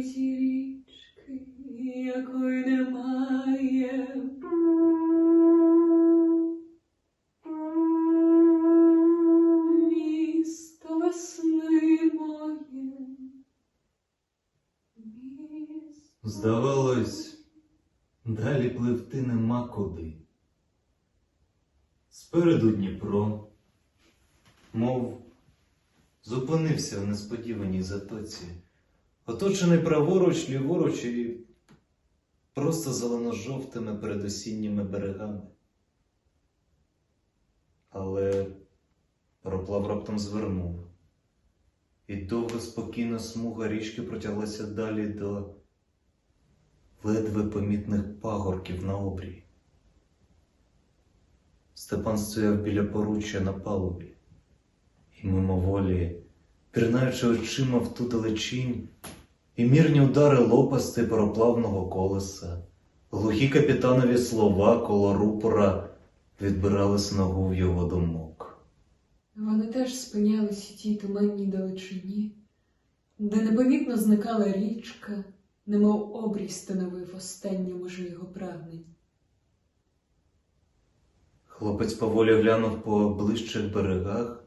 березі річки, якої немає. Місто весни моє. Здавалось, далі пливти нема куди. Спереду Дніпро, мов зупинився в несподіваній затоці, оточений праворуч, ліворуч і просто зелено-жовтими передосінніми берегами. Але пароплав раптом звернув, і довга спокійна смуга річки протяглася далі до ледве помітних пагорків на обрії. Степан стояв біля поруччя на палубі і мимоволі, пірнаючи очима в ту далечінь, і мірні удари лопасти пароплавного колеса, глухі капітанові слова коло рупора відбирали снагу в його думок. Вони теж спинялись у тій туманній далечині, де непомітно зникала річка, немов обрій становив останню межу його прагнень. Хлопець поволі глянув по ближчих берегах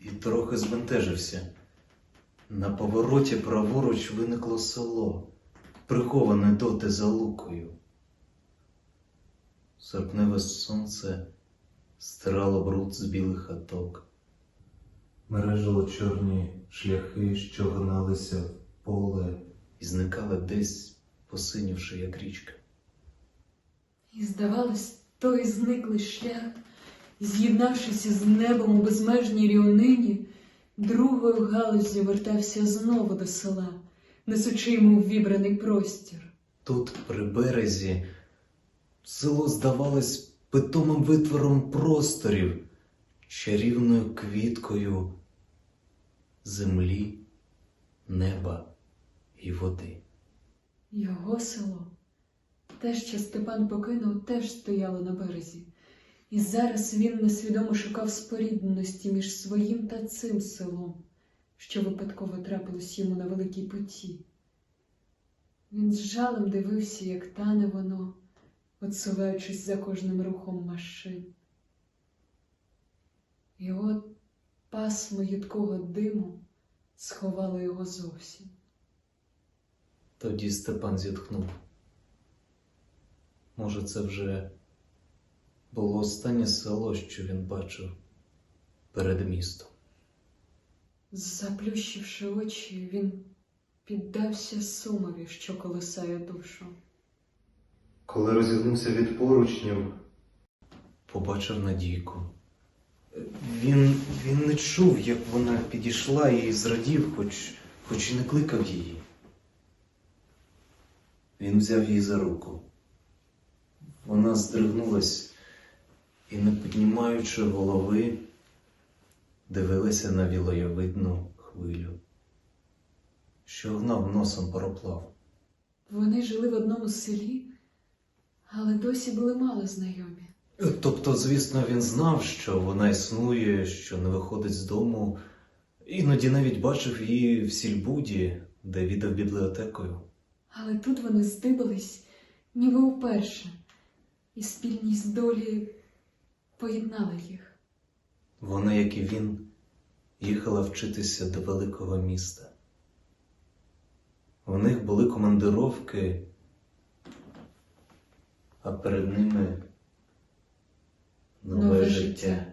і трохи збентежився. На повороті праворуч виникло село, приховане доти за лукою. Серпневе сонце стирало бруд з білих хаток. Мережило чорні шляхи, що гналися в поле і зникали десь, посинівши, як річка. І, здавалось, той зниклий шлях, з'єднавшись з небом у безмежній рівнині, другою галузю вертався знову до села, несучи йому ввібраний простір. Тут, при березі, село здавалось питомим витвором просторів, чарівною квіткою землі, неба і води. Його село, те, що Степан покинув, теж стояло на березі. І зараз він несвідомо шукав спорідненості між своїм та цим селом, що випадково трапилось йому на великій путі. Він з жалем дивився, як тане воно, отсуваючись за кожним рухом машин. І от пасмо їдкого диму сховало його зовсім. Тоді Степан зітхнув. Може, це вже було останнє село, що він бачив перед містом. Заплющивши очі, він піддався сумові, що колисає душу. Коли розігнувся від поручнів, побачив Надійку. Він, він не чув, як вона підійшла і зрадів, хоч, хоч і не кликав її. Він взяв її за руку. Вона здригнулась і, не піднімаючи голови, дивилася на вілоєвидну хвилю, що гнав носом пароплав. Вони жили в одному селі, але досі були мало знайомі. Тобто, звісно, він знав, що вона існує, що не виходить з дому, іноді навіть бачив її в сільбуді, де віддав бібліотекою. Але тут вони здибались, ніби вперше, і спільність долі поєднала їх. Вона, як і він, їхала вчитися до великого міста. У них були командировки, а перед ними нове, Нове життя. життя.